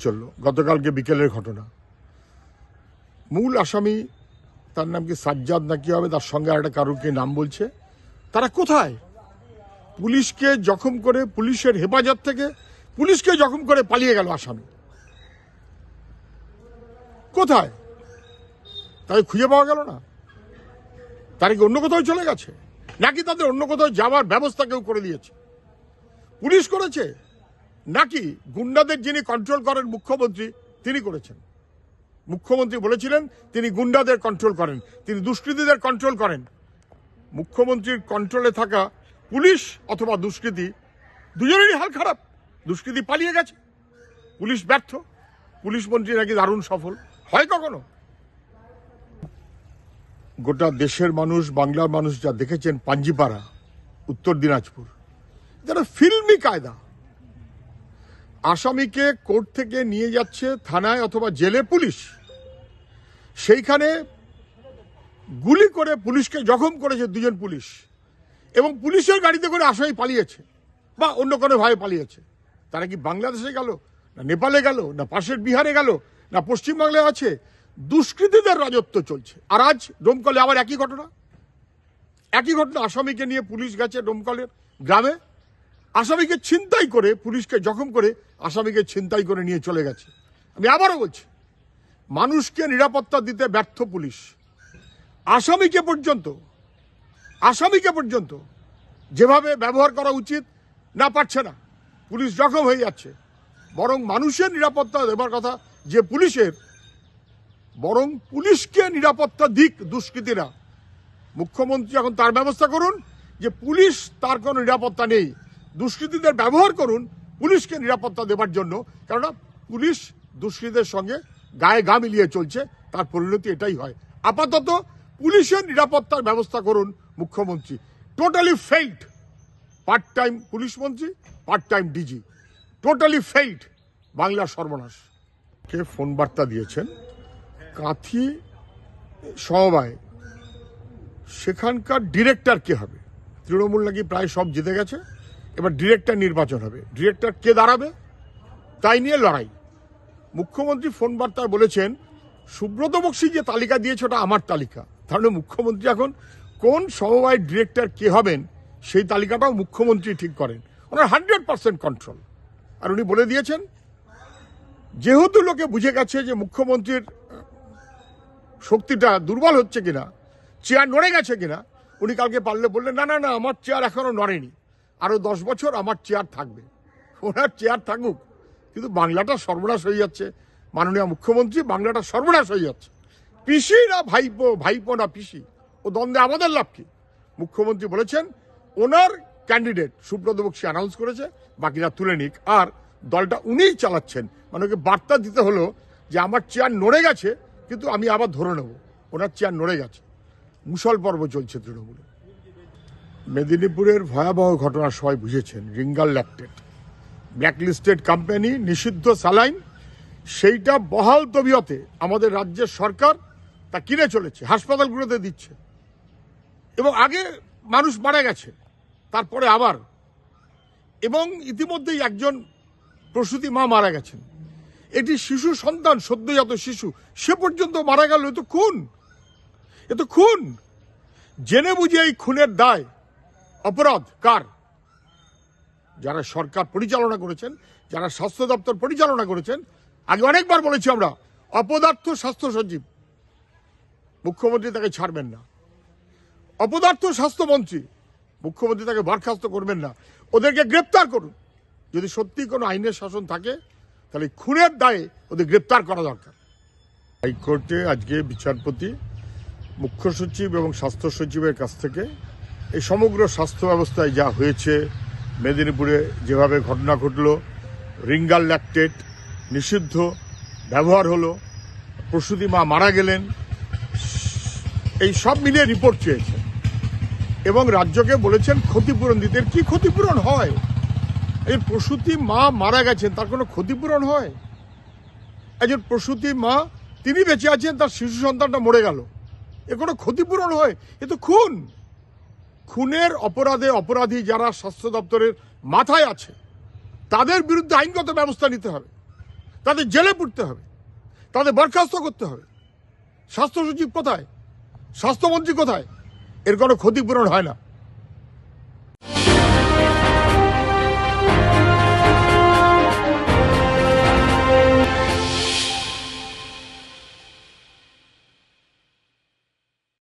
চলল। গতকালকে বিকেলের ঘটনা। মূল আসামি, তার নাম কি সাজ্জাদ নাকি হবে, তার সঙ্গে আরেকটা কারুকে নাম বলছে, তারা কোথায়? পুলিশকে জখম করে পুলিশের হেফাজত থেকে পুলিশকে জখম করে পালিয়ে গেল আসামি। কোথায়? তাকে খুঁজে পাওয়া গেল না? তারা কি অন্য কোথাও চলে গেছে? নাকি তাদের অন্য কোথাও যাওয়ার ব্যবস্থা কেউ করে দিয়েছে? পুলিশ করেছে? নাকি গুন্ডাদের যিনি কন্ট্রোল করেন মুখ্যমন্ত্রী, তিনি করেছেন? মুখ্যমন্ত্রী বলেছিলেন, তিনি গুন্ডাদের কন্ট্রোল করেন, তিনি দুষ্কৃতীদের কন্ট্রোল করেন। মুখ্যমন্ত্রীর কন্ট্রোলে থাকা পুলিশ অথবা দুষ্কৃতী, দুজনেরই হাল খারাপ। দুষ্কৃতী পালিয়ে গেছে। পুলিশ ব্যর্থ। পুলিশ মন্ত্রী নাকি দারুণ সফল। হয় কখনো? গোটা দেশের মানুষ, বাংলার মানুষ যা দেখেছেন, পাঞ্জিপাড়া, উত্তর দিনাজপুর, যারা ফিল্মি কায়দা আসামিকে কোর্ট থেকে নিয়ে যাচ্ছে থানায় অথবা জেলে পুলিশ। সেইখানে গুলি করে পুলিশকে জখম করেছে দুজন পুলিশ এবং পুলিশের গাড়িতে করে আসামি পালিয়েছে বা অন্য কোনো ভাবে পালিয়েছে। তারা কি বাংলাদেশে গেল, না নেপালে গেল, না পাশের বিহারে গেল, না পশ্চিমবাংলায় আছে? দুষ্কৃতীদের রাজত্ব চলছে। আর আজ ডোমকলে আবার একই ঘটনা? একই ঘটনা, আসামিকে নিয়ে পুলিশ গেছে ডোমকলের গ্রামে। আসামিকে ছিনতাই করে, পুলিশকে জখম করে আসামিকে ছিনতাই করে নিয়ে চলে গেছে। আমি আবারও বলছি, মানুষকে নিরাপত্তা দিতে ব্যর্থ পুলিশ। আসামিকে পর্যন্ত আসামিকে পর্যন্ত যেভাবে ব্যবহার করা উচিত না পারছে না, পুলিশ জখম হয়ে যাচ্ছে। বরং মানুষের নিরাপত্তা দেবার কথা যে পুলিশের, বরং পুলিশকে নিরাপত্তা দিক দুষ্কৃতীরা। মুখ্যমন্ত্রী এখন তার ব্যবস্থা করুন যে পুলিশ তার কোনো নিরাপত্তা নেই। দুষ্কৃতীদের ব্যবহার করুন পুলিশকে নিরাপত্তা দেবার জন্য। কেননা পুলিশ দুষ্কৃতীদের সঙ্গে গায়ে গা মিলিয়ে চলছে, তার পরিণতি এটাই হয়। আপাতত পুলিশের নিরাপত্তার ব্যবস্থা করুন মুখ্যমন্ত্রী। Totally failed part time police মন্ত্রী part time DG totally failed বাংলার সর্বনাশ। কে ফোন বার্তা দিয়েছেন? কাঁথি সমবায়। সেখানকার ডিরেক্টর কে হবে? তৃণমূল নাকি প্রায় সব জিতে গেছে? এবার ডিরেক্টর নির্বাচন হবে। ডিরেক্টর কে দাঁড়াবে? তাই নিয়ে লড়াই। মুখ্যমন্ত্রী ফোন বার্তায় বলেছেন, সুব্রত বক্সি যে তালিকা দিয়েছে ওটা আমার তালিকা। তাহলে মুখ্যমন্ত্রী এখন কোন সমবায় ডিরেক্টর কে হবেন, সেই তালিকাটাও মুখ্যমন্ত্রী ঠিক করেন। ওনার হান্ড্রেড পার্সেন্ট কন্ট্রোল। আর উনি বলে দিয়েছেন, যেহেতু লোকে বুঝে গেছে যে মুখ্যমন্ত্রীর শক্তিটা দুর্বল হচ্ছে কিনা, চেয়ার নড়ে গেছে কিনা, উনি কালকে পারলে বললেন, না না না, আমার চেয়ার এখনও নড়েনি। আরও দশ বছর আমার চেয়ার থাকবে। ওনার চেয়ার থাকুক, কিন্তু বাংলাটা সর্বনাশ হয়ে যাচ্ছে। মাননীয় মুখ্যমন্ত্রী, বাংলাটা সর্বনাশ হয়ে যাচ্ছে। পিসি না ভাইপো ভাইপো না পিসি? ও দ্বন্দ্বে আমাদের লাভ কি? মুখ্যমন্ত্রী বলেছেন, ওনার ক্যান্ডিডেট সুব্রত বক্সি অ্যানাউন্স করেছে, বাকিরা তুলে নিক। আর দলটা উনিই চালাচ্ছেন। মানে ওকে বার্তা দিতে হলো যে আমার চেয়ার নড়ে গেছে, কিন্তু আমি আবার ধরে নেব। ওনার চেয়ার নড়ে গেছে। মুসল পর্ব চলছে তৃণমূলে। মেদিনীপুরের ভয়াবহ ঘটনা সবাই বুঝেছেন, রিঙ্গাল ল্যাকটেড ব্ল্যাকলিস্টেড কোম্পানি, নিষিদ্ধ স্যালাইন, সেইটা বহাল তবিয়তে আমাদের রাজ্যের সরকার তা কিনে চলেছে, হাসপাতালগুলোতে দিচ্ছে। এবং আগে মানুষ মারা গেছে, তারপরে আবার। এবং ইতিমধ্যেই একজন প্রসূতি মা মারা গেছেন। এটি শিশু সন্তান, সদ্যজাত শিশু, সে পর্যন্ত মারা গেল, এ তো খুন। এ তো খুন। জেনে বুঝে এই খুনের দায় অপরাধ কার? যারা সরকার পরিচালনা করেছেন, যারা স্বাস্থ্য দপ্তর পরিচালনা করেছেন, আগে অনেকবার বলেছি আমরা, অপদার্থ স্বাস্থ্য সচিব। মুখ্যমন্ত্রী তাকে ছাড়বেন না। অপদার্থ স্বাস্থ্যমন্ত্রী মুখ্যমন্ত্রী তাকে বরখাস্ত করবেন না। ওদেরকে গ্রেপ্তার করুন। যদি সত্যি কোনো আইনের শাসন থাকে, তাহলে খুনের দায়ে ওদের গ্রেপ্তার করা দরকার। হাইকোর্টে আজকে বিচারপতি, মুখ্য সচিব এবং স্বাস্থ্য সচিবের কাছ থেকে এই সমগ্র স্বাস্থ্য ব্যবস্থায় যা হয়েছে, মেদিনীপুরে যেভাবে ঘটনা ঘটলো, রিঙ্গাল ল্যাকটেট নিষিদ্ধ, ব্যবহার হলো, প্রসূতি মা মারা গেলেন, এই সব মিলিয়ে রিপোর্ট চেয়েছে। এবং রাজ্যকে বলেছেন ক্ষতিপূরণ দিতে। কি ক্ষতিপূরণ হয়? এই প্রসূতি মা মারা গেছেন, তার কোনো ক্ষতিপূরণ হয়? একজন প্রসূতি মা, তিনি বেঁচে আছেন, তার শিশু সন্তানটা মরে গেল। এ কোনো ক্ষতিপূরণ হয়? এ তো খুন! খুনের অপরাধে অপরাধী যারা স্বাস্থ্য দপ্তরের মাথায় আছে, তাদের বিরুদ্ধে আইনগত ব্যবস্থা নিতে হবে। তাদের জেলে পুড়তে হবে। তাদের বরখাস্ত করতে হবে। স্বাস্থ্য সচিব কোথায়? স্বাস্থ্যমন্ত্রী কোথায়? এর কোনো ক্ষতিপূরণ হয় না।